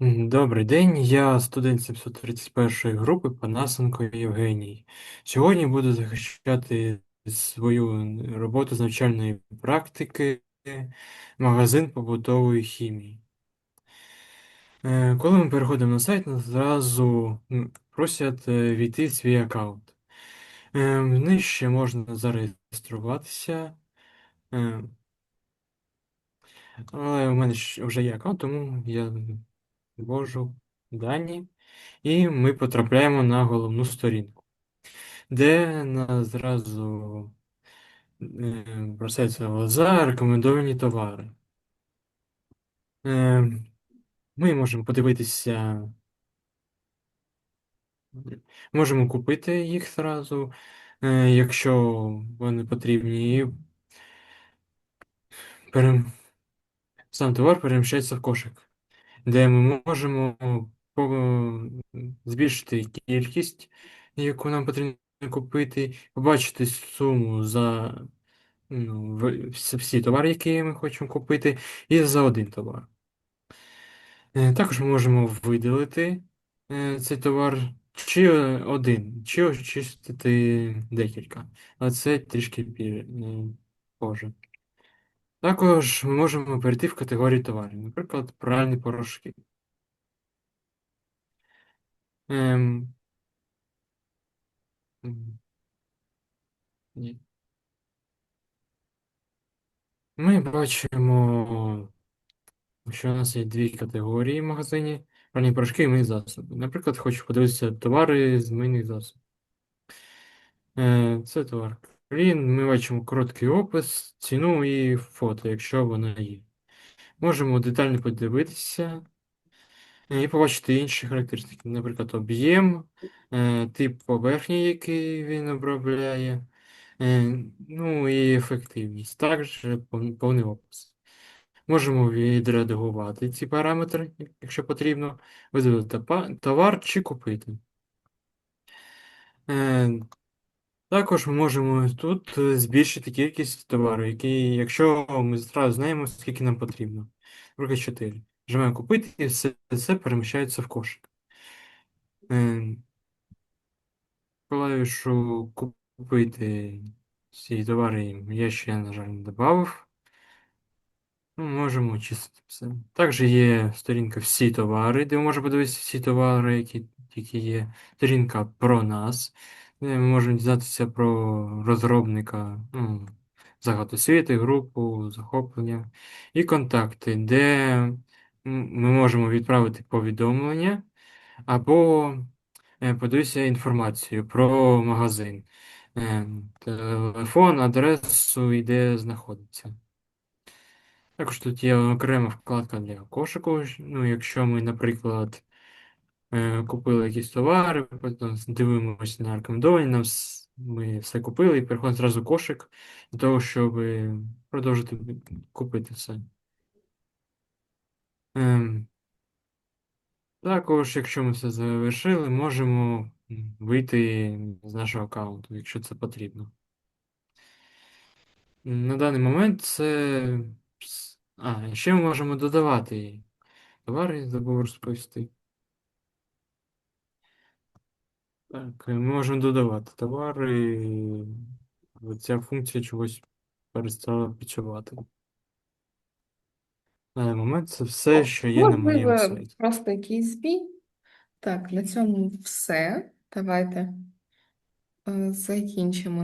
Добрий день, я студент 731 групи Панасенко Євгеній. Сьогодні буду захищати свою роботу з навчальної практики магазин побутової хімії. Е, Коли ми переходимо на сайт, нас зразу просять е, війти в свій аккаунт. Е, Нижче можна зареєструватися, але у мене вже є аккаунт, тому я ввожу дані. І ми потрапляємо на головну сторінку, де нас зразу е, бросаються в глаза рекомендовані товари. Е, Ми можемо подивитися, можемо купити їх зразу, е, якщо вони потрібні, сам товар переміщається в кошик, де ми можемо збільшити кількість, яку нам потрібно купити, побачити суму за ну, всі товари, які ми хочемо купити, і за один товар. Е, Також ми можемо видалити е, цей товар чи е, один, чи очистити декілька. Але це трішки е, позже. Також ми можемо перейти в категорію товарів, наприклад, пральні порошки. Ем, ні. Ми бачимо що у нас є дві категорії в магазині: пральні порошки і мийні засоби. Наприклад, хочу подивитися товари з мийних засобів. Е, Це товар. Клін, ми бачимо короткий опис, ціну і фото, якщо вона є. Можемо детально подивитися е, і побачити інші характеристики, наприклад, об'єм, е, тип поверхні, який він обробляє, е, ну і ефективність. Також повний опис. Можемо відредагувати ці параметри, якщо потрібно, видалити товар чи купити. Також ми можемо тут е, збільшити кількість товару, який, якщо ми зразу знаємо, скільки нам потрібно. Наприклад, 4. Нажимаємо купити і все це переміщається в кошик. Е, Клавішу купити ці товари я ще, на жаль, не додав. Ну, можемо очистити все. Також є сторінка всі товари, де ми можемо подивитися всі товари, які тільки є. Сторінка про нас, ми можемо дізнатися про розробника, ну, загалом освіти, групу, захоплення і контакти, де ми можемо відправити повідомлення або е, подивитися інформацію про магазин, Е, телефон, адресу і де знаходиться. Також тут є окрема вкладка для кошику. Ну, якщо ми, наприклад, е, купили якісь товари, потім дивимося на рекомендовані, нам ми все купили і переходимо зразу кошик для того, щоб продовжити купити все. Ем, Також, якщо ми все завершили, можемо вийти з нашого аккаунту, якщо це потрібно. На даний момент це. А, ще ми можемо додавати товари, забув розповісти. Так, ми можемо додавати товари. і Ця функція чогось перестала працювати. На даний момент це все, що є на моєму Можливо, сайті. просто якийсь збій. Так, на цьому все. Давайте е, закінчимо.